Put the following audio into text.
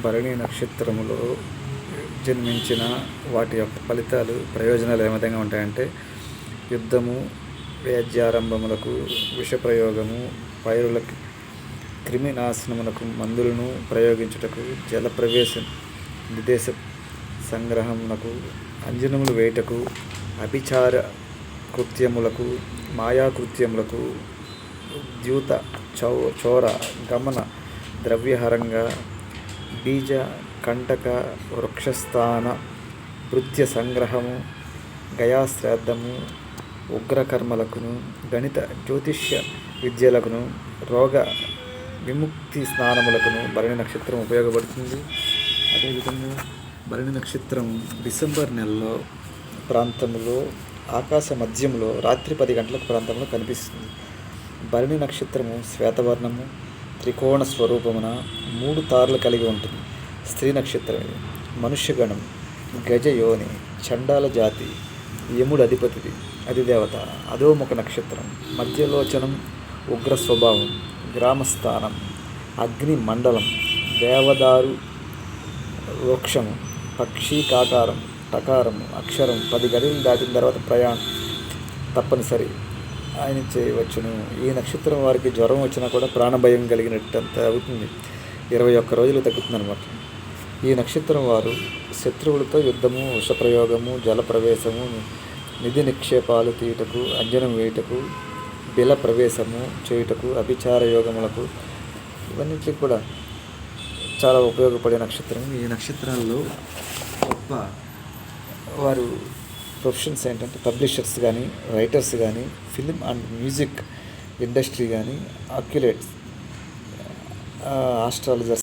భరణి నక్షత్రములో జన్మించిన వాటి యొక్క ఫలితాలు ప్రయోజనాలు ఏ విధంగా ఉంటాయంటే యుద్ధము వ్యాజ్యారంభములకు విషప్రయోగము పైరులకి క్రిమినాశనములకు మందులను ప్రయోగించుటకు జల ప్రవేశం విదేశ సంగ్రహమునకు అంజనములు వేయుటకు అభిచార కృత్యములకు మాయాకృత్యములకు ద్యూత చౌ చోర గమన ద్రవ్యహరంగా బీజ కంటక వృక్షస్థాన భృత్య సంగ్రహము గయాశ్రాద్ధము ఉగ్రకర్మలకును గణిత జ్యోతిష్య విద్యలకును రోగ విముక్తి స్నానములకును భరణి నక్షత్రం ఉపయోగపడుతుంది. అదేవిధంగా భరణి నక్షత్రం డిసెంబర్ నెలలో ప్రాంతంలో ఆకాశ మధ్యంలో రాత్రి పది గంటల ప్రాంతంలో కనిపిస్తుంది. భరణి నక్షత్రము శ్వేతవర్ణము త్రికోణ స్వరూపమున మూడు తారలు కలిగి ఉంటుంది. స్త్రీ నక్షత్రం ఇది మనుష్యగణం గజయోని చండాల జాతి యముడు అధిపతిది అధిదేవత అధోముఖ నక్షత్రం మధ్యలోచనం ఉగ్ర స్వభావం గ్రామస్థానం అగ్ని మండలం దేవదారు వృక్షము పక్షి కాకారం టకారం అక్షరం పది గడియలు దాటిన తర్వాత ప్రయాణం తప్పనిసరి. ఆయన చేయవచ్చును. ఈ నక్షత్రం వారికి జ్వరం వచ్చినా కూడా ప్రాణభయం కలిగినట్టంత అవుతుంది. ఇరవై ఒక్క రోజులు తగ్గుతుంది అనమాట ఈ నక్షత్రం వారు శత్రువులతో యుద్ధము విషప్రయోగము జల ప్రవేశము నిధి నిక్షేపాలు తీయుటకు అంజనం వేయుటకు బిల ప్రవేశము చేయుటకు అభిచార యోగములకు ఇవన్నిటికి కూడా చాలా ఉపయోగపడే నక్షత్రం ఈ నక్షత్రాల్లో గొప్ప వారు ప్రొఫెషన్స్ ఏంటంటే పబ్లిషర్స్ కానీ రైటర్స్ కానీ ఫిలిం అండ్ మ్యూజిక్ ఇండస్ట్రీ కానీ అక్యులేట్స్ ఆస్ట్రాలజర్స్